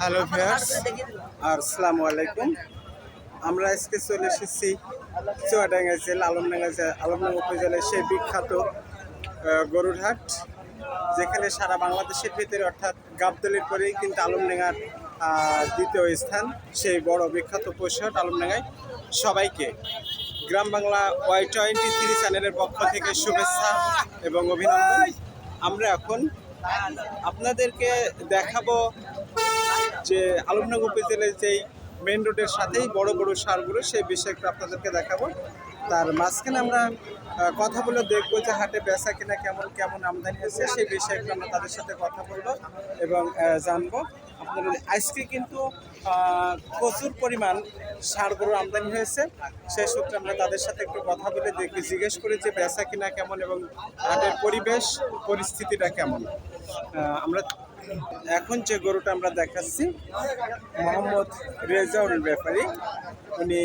Hello viewers আর আসসালামু আলাইকুম। আমরা আজকে চলে এসেছি চুয়াডাঙ্গা জেলা আলমডাঙ্গা জেলা আলমডাঙ্গা উপজেলার সেই বিখ্যাত আহ, গরুর হাট যেখানে সারা বাংলাদেশের ভিতরে অর্থাৎ গাবদলের পরেই কিন্তু আলমডাঙ্গার দ্বিতীয় স্থান সেই বড় বিখ্যাত পশুহাট আলমডাঙ্গায়। সবাইকে Gram Bangla Y twenty three চ্যানেলের পক্ষ থেকে শুভেচ্ছা এবং অভিনন্দন। আমরা এখন আপনাদেরকে দেখাবো যে আলমনগর উপজেলার যেই মেন রোডের সাথেই বড় বড় সারগুলো, সেই বিষয়ে একটু আপনাদেরকে দেখাবো। তার মাঝখানে আমরা কথা বলে দেখব যে হাটে বেচা কিনা কেমন কেমন আমদানি হয়েছে সেই বিষয়ে একটু আমরা তাদের সাথে কথা বলব এবং জানব। আপনাদের আজকে কিন্তু প্রচুর পরিমাণ সারগুলো আমদানি হয়েছে। সেই সূত্রে আমরা তাদের সাথে একটু কথা বলে দেখি, জিজ্ঞেস করি যে বেচা কিনা কেমন এবং হাটের পরিবেশ, পরিস্থিতিটা কেমন। আমরা এখন যে গরুটা আমরা দেখাচ্ছি মোহাম্মদ রেজাউল ব্যাপারী উনি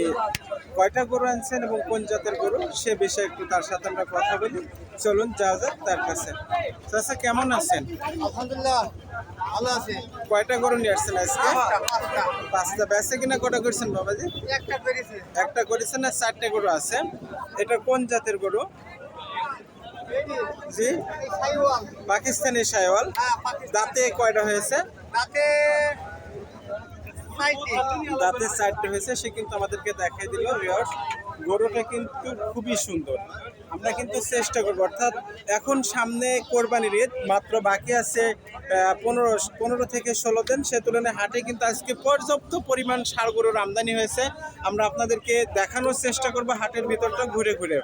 কয়টা গরু আনছেন এবং কোন জাতের গরু সে বিষয়ে একটু তার সাথে আমরা কথা বলি। চলুন যাওয়া যাক তার কাছে। চাষা কেমন আছেন? আলহামদুলিল্লাহ ভালো আছে। কয়টা গরু নিয়ে আসছেন আজকে? পাঁচটা, বেচে কিনা কটা করছেন বাবাজি? একটা করেছেন না চারটে গরু আছে। এটা কোন জাতের গরু? জি। পাকিস্তানি সাইওয়াল দাঁতে কয়টা হয়েছে? সাইটি দাঁতের চারটে হয়েছে সে কিন্তু আমাদেরকে দেখাই দিল রিয়স গরুটা কিন্তু খুবই সুন্দর। আমরা কিন্তু চেষ্টা করব অর্থাৎ এখন সামনে কোরবানির ঈদ মাত্র বাকি আছে পনেরো পনেরো থেকে ষোলো দিন। সে তুলনায় হাটে কিন্তু আজকে পর্যাপ্ত পরিমাণ সার গরুর আমদানি হয়েছে। আমরা আপনাদেরকে দেখানোর চেষ্টা করব হাটের ভিতরটা ঘুরে ঘুরে।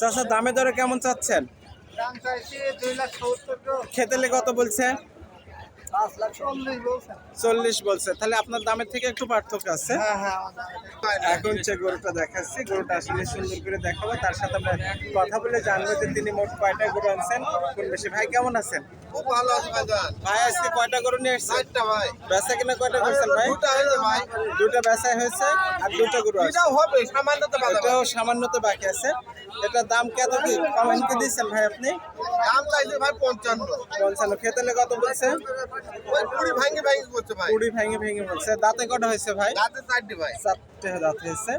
চাচা দামে দরে কেমন চাচ্ছেন? দাম চাইছি দুই লাখ সত্তর তো। খেতেলে কত বলছে? চল্লিশ বলছেন বলছে। তাহলে আপনার দামের থেকে একটু পার্থক্য আছে? হ্যাঁ হ্যাঁ এখন যে গরুটা দেখাচ্ছি গরুটা আসলে সুন্দর করে দেখাবো। তার সাথে আমরা কথা বলে জানব যে তিনি মোট কয়টা গরু আনছেন। কোন বেশি? ভাই কেমন আছেন? খুব ভালো আছে ভাই আজকে কয়টা গরু নিয়ে এসছেন? চারটা ভাই। বেচা কিনা কয়টা করছেন ভাই? দুটা হয়েছে ভাই। দুটা বেচা হয়েছে আর দুটো গরু আছে। হবে সামান্য তো বাকি আছে। এটা দাম কত কি? কমেন্ট কি দিচ্ছেন ভাই আপনি? দাম চাইছে ভাই পঞ্চান্ন। পঞ্চান্ন। লাগা কত বলছে? ওই কুড়ি ভাঙ্গি ভাঙ্গি করছে ভাই। কুড়ি ভাঙে ভাঙে বলছে। দাঁতে কটা হয়েছে ভাই? দাঁতে চারটি ভাই। চারটে দাঁত হয়েছে।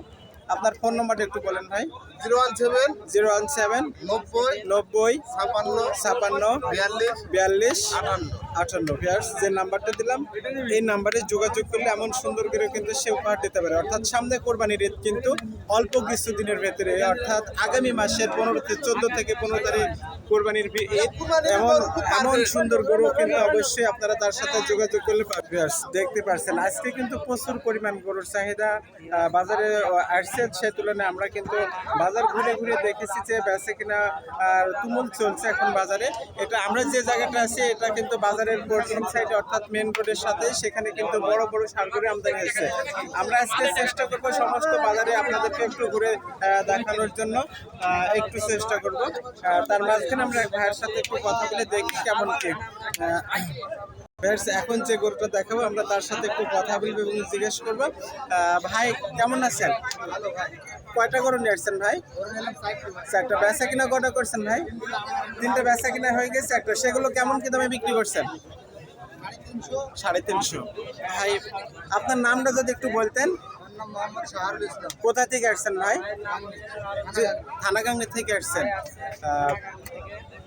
আপনার ফোন নাম্বারটা একটু বলেন ভাই। Zero one seven zero one seven নব্বই নব্বই ছাপান্ন ছাপান্ন বিয়াল্লিশ বিয়াল্লিশ আটান্ন। আটান্ন। ভিয়ার্স যে নাম্বারটা দিলাম এই নাম্বারে যোগাযোগ করলে এমন সুন্দর করে কিন্তু সে উপহার দিতে পারে। অর্থাৎ সামনে কোরবানির ঈদ কিন্তু অল্প কিছু দিনের ভেতরে অর্থাৎ আগামী মাসের পনেরো থেকে চোদ্দ থেকে পনেরো তারিখ কোরবানির ঈদ এমন এমন সুন্দর গরু কিন্তু অবশ্যই আপনারা তার সাথে যোগাযোগ করলে Viewers, দেখতে পারছেন। আজকে কিন্তু প্রচুর পরিমাণ গরুর চাহিদা বাজারে আহ, আসছে সে তুলনায় আমরা কিন্তু বাজার ঘুরে ঘুরে দেখেছি যে বেচে কিনা তুমুল চলছে এখন বাজারে। এটা আমরা যে জায়গাটা আছি, এটা কিন্তু বাজারের পশ্চিম সাইডে অর্থাৎ মেন রোডের সাথে সেখানে কিন্তু বড় বড় সারগুলি আমদানি হয়েছে। আমরা আজকে চেষ্টা করব সমস্ত বাজারে আপনাদেরকে একটু ঘুরে দেখানোর জন্য একটু চেষ্টা করব। তার মাঝখানে আমরা এক ভাইয়ের সাথে একটু কথা বলে দেখি কেমন কি। আহ, এখন যে গরুটা দেখাবো আমরা তার সাথে একটু কথা বলব এবং জিজ্ঞেস করব। ভাই কেমন আছেন? কয়টা গরু নিয়ে আসছেন ভাই? একটা বেচা কিনা কটা করছেন ভাই? তিনটা বেচা কিনা হয়ে গেছে একটা সেগুলো কেমন কি দামে বিক্রি করছেন? সাড়ে তিনশো। ভাই আপনার নামটা যদি একটু বলতেন। কোথা থেকে আসছেন ভাই? থানাগাঙ্গি থেকে আসছেন।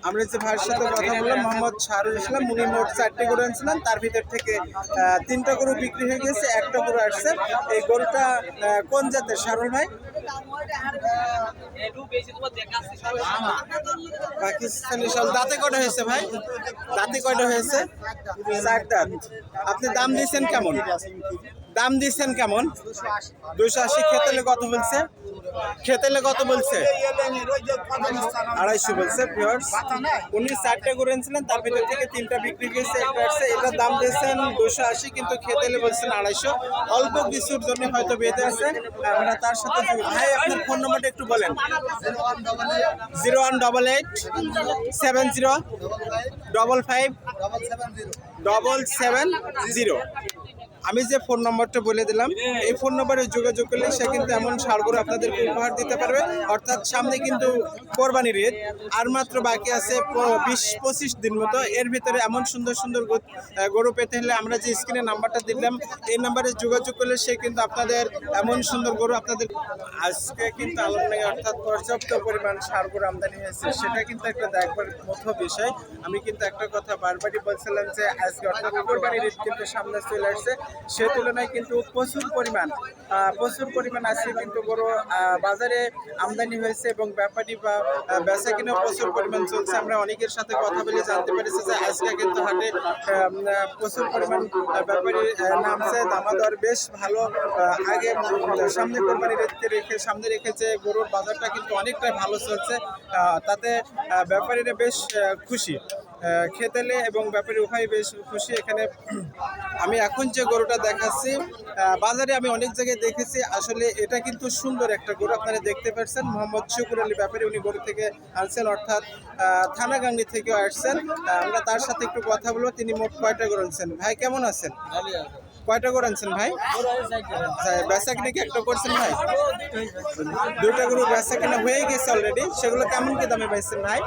আমরা যে ভাইয়ের সাথে কথা বললাম, মোহাম্মদ শাহরুল ইসলাম, উনি মোট চারটে গরু আনছিলেন তার ভিতর থেকে তিনটা গরু বিক্রি হয়ে গেছে, একটা গরু আসছে। এই গরুটা কোন জাতের শাহরুল ভাই? পাকিস্তানি শাল দাঁতে কটা হয়েছে ভাই? দাঁতে কয়টা হয়েছে? চার দাঁত আপনি দাম দিয়েছেন কেমন? দাম দিচ্ছেন কেমন? দুশো আশি খেতেলে কত বলছে? খেতেলে কত বলছে? আড়াইশো বলছে উনি চারটে করে এনেছিলেন, তার ভিতর থেকে তিনটা বিক্রি গেছে একটা আসছে। এটার দাম দিয়েছেন দুশো আশি, কিন্তু খেতেলে বলছেন আড়াইশো। অল্প কিছুর জন্য হয়তো বেঁধে আছে। আমরা তার সাথে ভাই, আপনার ফোন নম্বরটা একটু বলেন। Zero one double eight seven zero double five double seven zero. আমি যে ফোন নম্বরটা বলে দিলাম, এই ফোন নম্বরে যোগাযোগ করলে সে কিন্তু এমন সারগুলো আপনাদেরকে উপহার দিতে পারবে। অর্থাৎ সামনে কিন্তু কোরবানির ঈদ, আর মাত্র বাকি আছে বিশ পঁচিশ দিন মতো। এর ভিতরে এমন সুন্দর সুন্দর গরু পেতে হলে আমরা যে স্ক্রিনে নাম্বারটা দিলাম, এই নাম্বারে যোগাযোগ করলে সে কিন্তু আপনাদের এমন সুন্দর গরু আপনাদের আজকে কিন্তু আলমডাঙ্গা অর্থাৎ পর্যাপ্ত পরিমাণ সার গরু আমদানি হয়েছে, সেটা কিন্তু একটা দেখবার মতো বিষয়। আমি কিন্তু একটা কথা বারবারই বলছিলাম যে আজকে অর্থাৎ কোরবানির ঈদ কিন্তু সামনে চলে আসছে। সে তুলনায় কিন্তু প্রচুর পরিমাণ প্রচুর পরিমাণ আছে কিন্তু গরু বাজারে আমদানি হয়েছে এবং ব্যাপারী বা বেচা কিনা প্রচুর পরিমাণ চলছে। আমরা অনেকের সাথে কথা বলে জানতে পেরেছি যে আজকে কিন্তু হাটে প্রচুর পরিমাণ ব্যাপারী নামছে। দামাদর বেশ ভালো আগে সামনে কোরবানি রেখে রেখে, সামনে রেখেছে। গরুর বাজারটা কিন্তু অনেকটাই ভালো চলছে তাতে ব্যাপারীরা বেশ খুশি। খেতেলে এবং ব্যাপারী উভয় বেশ খুশি। এখানে আমি এখন যে গরুটা দেখাচ্ছি বাজারে আমি অনেক জায়গায় দেখেছি, আসলে এটা কিন্তু সুন্দর একটা গরু, আপনারা দেখতে পাচ্ছেন মোহাম্মদ শুকুর আলী ব্যাপারী, উনি গরু থেকে আনছেন, অর্থাৎ থানাগাঙ্গি থেকেও আসছেন। আমরা তার সাথে একটু কথা বলব, তিনি মোট কয়টা গরু আনছেন? ভাই, কেমন আছেন? কয়টা গরু আনছেন ভাই? বেচা কিনে কি একটা করছেন ভাই? দুইটা গরু বেচা কিনা হয়ে গেছে অলরেডি সেগুলো কেমন কি দামে পাইছেন ভাই?